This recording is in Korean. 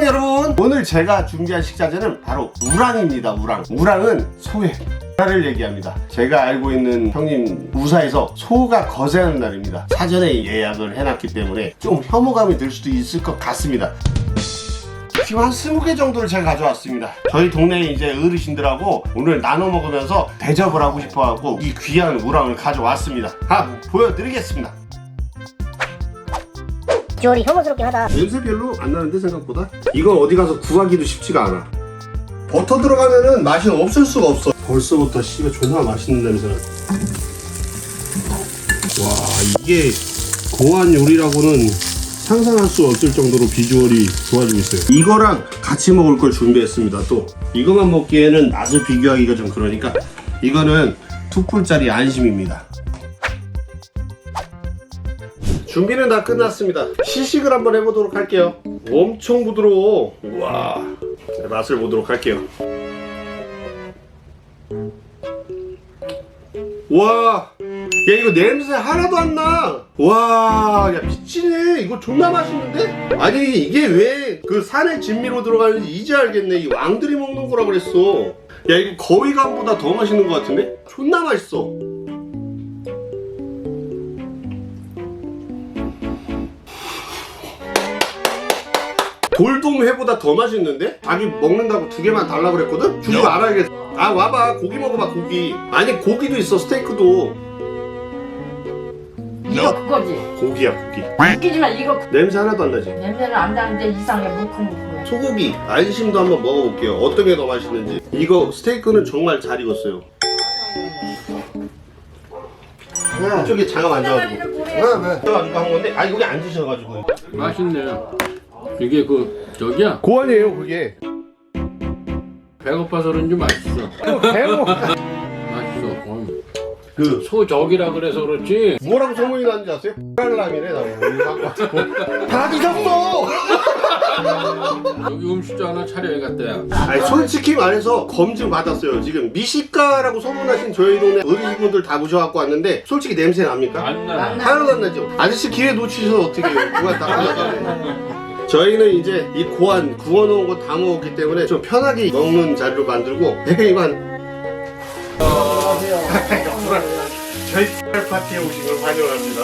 안녕 여러분 오늘 제가 준비한 식자재는 바로 우랑입니다 우랑. 우랑은 소의 날을 얘기합니다. 제가 알고 있는 형님 우사에서 소가 거세하는 날입니다. 사전에 예약을 해놨기 때문에 좀 혐오감이 들 수도 있을 것 같습니다. 지금 한 20개 정도를 제가 가져왔습니다. 저희 동네 이제 어르신들하고 오늘 나눠 먹으면서 대접을 하고 싶어갖고 이 귀한 우랑을 가져왔습니다. 아 보여드리겠습니다 비주얼이 혐오스럽긴 하다. 냄새 별로 안 나는데 생각보다? 이건 어디 가서 구하기도 쉽지가 않아. 버터 들어가면은 맛이 없을 수가 없어. 벌써부터 씨가 존나 맛있는 냄새가. 와 이게 고한 요리라고는 상상할 수 없을 정도로 비주얼이 좋아지고 있어요. 이거랑 같이 먹을 걸 준비했습니다 또. 이거만 먹기에는 맛을 비교하기가 좀 그러니까 이거는 투풀짜리 안심입니다 준비는 다 끝났습니다. 시식을 한번 해보도록 할게요. 엄청 부드러워. 우와. 네, 맛을 보도록 할게요. 와. 야 이거 냄새 하나도 안 나. 와, 야 미치네. 이거 존나 맛있는데? 아니 이게 왜 그 산의 진미로 들어가는지 이제 알겠네. 이 왕들이 먹는 거라 그랬어. 야 이거 거위감보다 더 맛있는 것 같은데? 존나 맛있어. 돌돔회보다 더 맛있는데? 자기 먹는다고 두 개만 달라 그랬거든? 주지 말아야겠어. 아 와봐 고기 먹어봐 고기. 아니 고기도 있어 스테이크도. 이거 그거지. 고기야 고기. 웃기지만 이거 냄새 하나도 안 나지? 냄새는 안 나는데 이상해 물컹물컹해. 소고기 안심도 한번 먹어볼게요. 어떤 게 더 맛있는지. 이거 스테이크는 정말 잘 익었어요. 이쪽에 장갑 안 져가지고. 왜 왜? 져가지고 한 건데 아 여기 앉으셔가지고. 맛있네. 이게 그 저기야 고안이에요 그게. 배고파서 그런지 맛있어. 배고. 맛있어. 어. 그 소적이라 그래서 그렇지. 뭐라고 소문이 나는지 아세요? 깔람이네 나 오늘 갖고 왔고. 다 드셨어. 여기 음식점 하나 차려야겠다. 아니 솔직히 말해서 검증 받았어요. 지금 미식가라고 소문나신 저희 동네 어르신분들 다 모셔갖고 왔는데 솔직히 냄새 납니까? 안 나. 하나도 안 나죠. 아저씨 기회 놓치셔서 어떻게 해요? 누가 다 가져가네. 저희는 이제 이 고안 구워놓은 거 다 먹었기 때문에 좀 편하게 먹는 자리로 만들고 이만 저희 파티에 오신 걸 환영합니다.